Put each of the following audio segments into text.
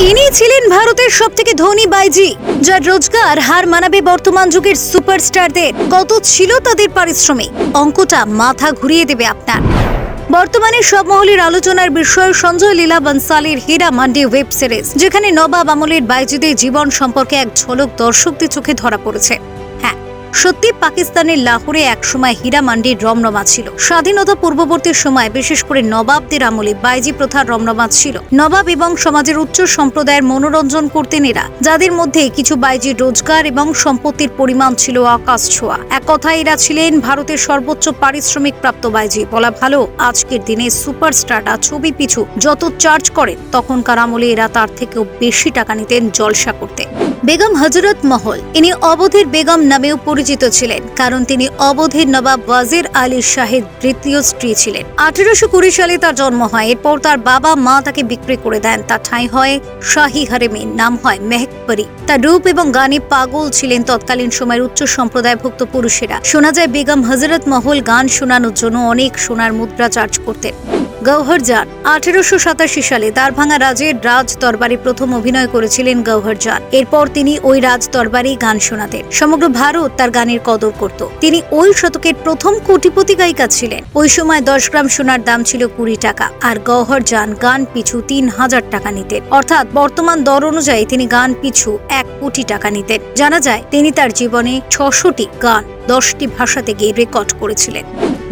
ইনি ছিলেন ভারতের সব থেকে ধনী বাইজি, যার রোজগার, হার মানাবে বর্তমান যুগের সুপারস্টারদের। কত ছিল তাদের পারিশ্রমিক? অঙ্কটা মাথা ঘুরিয়ে দেবে আপনার। বর্তমানে সব মহলের আলোচনার বিষয় সঞ্জয় লীলা বনসালের হীরা মান্ডি ওয়েব সিরিজ, যেখানে নবাব আমলের বাইজিদের জীবন সম্পর্কে এক ঝলক দর্শকদের চোখে ধরা পড়েছে। সত্যি পাকিস্তানের লাহোরে একসময় হীরা মান্ডির রমরমা ছিল। স্বাধীনতা পূর্ববর্তী সময় বিশেষ করে নবাবদের আমলে বাইজি প্রথার রমরমা ছিল। নবাব এবং সমাজের উচ্চ সম্প্রদায়ের মনোরঞ্জন করতেন এরা যাদের মধ্যে কিছু বাইজির রোজগার এবং সম্পত্তির পরিমাণ ছিল আকাশ ছোঁয়া এক কথায় এরা ছিলেন ভারতের সর্বোচ্চ পারিশ্রমিক প্রাপ্ত বাইজি। বলা ভালো, আজকের দিনে সুপারস্টাররা ছবি পিছু যত চার্জ করেন, তখনকার আমলে এরা তার থেকেও বেশি টাকা নিতেন জলসা করতে। বেগম হজরত মহল। ইনি অবধের বেগম নামেও পরিচিত ছিলেন, কারণ তিনি অবধের নবাব ওয়াজির আলী শাহের তৃতীয় স্ত্রী ছিলেন। আঠেরোশো কুড়ি সালে তার জন্ম হয়, এরপর তার বাবা মা তাকে বিক্রি করে দেন। তার ঠাঁই হয় শাহী হারেমে, নাম হয় মেহকপরি তার রূপ এবং গানে পাগল ছিলেন তৎকালীন সময়ের উচ্চ সম্প্রদায়ভুক্ত পুরুষেরা। শোনা যায়, বেগম হজরত মহল গান শোনানোর জন্য অনেক সোনার মুদ্রা চার্জ করতেন। গৌহর জান আঠেরোশো সাতাশি সালে দারভাঙা রাজের রাজ দরবারে প্রথম অভিনয় করেছিলেন গৌহর জান এরপর তিনি ওই রাজ দরবারে গান শোনাতেন। সমগ্র ভারত তার গানের কদর করত। তিনি ওই শতকের প্রথম কোটিপতি গায়িকা ছিলেন। ওই সময় দশ গ্রাম সোনার দাম ছিল কুড়ি টাকা আর গৌহর জান গান পিছু তিন হাজার টাকা নিতেন। অর্থাৎ বর্তমান দর অনুযায়ী তিনি গান পিছু এক কোটি টাকা নিতেন। জানা যায়, তিনি তার জীবনে ছশোটি গান, দশটি ভাষাতে গিয়ে রেকর্ড করেছিলেন।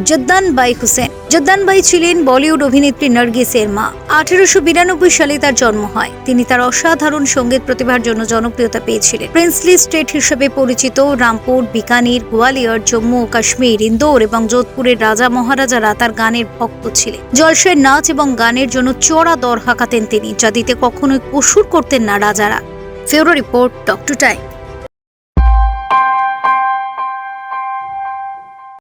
জদ্দান বাই হুসেন। জদ্দান বাই ছিলেন বলিউড অভিনেত্রী নার্গিসের মা আঠেরোশো বিরানব্বই সালে তার জন্ম হয়। তিনি তার অসাধারণ সংগীত প্রতিভার জন্য জনপ্রিয়তা পেয়েছিলেন। প্রিন্সলি স্টেট হিসেবে পরিচিত রামপুর, বিকানির, গোয়ালিয়র, জম্মু ও কাশ্মীর, ইন্দোর এবং যোধপুরের রাজা মহারাজারা তার গানের ভক্ত ছিলেন। জলসের নাচ এবং গানের জন্য চড়া দর হাঁকাতেন তিনি, যা দিতে কখনোই কসুর করতেন না রাজারা। ফেরো রিপোর্ট টক টু টাইম।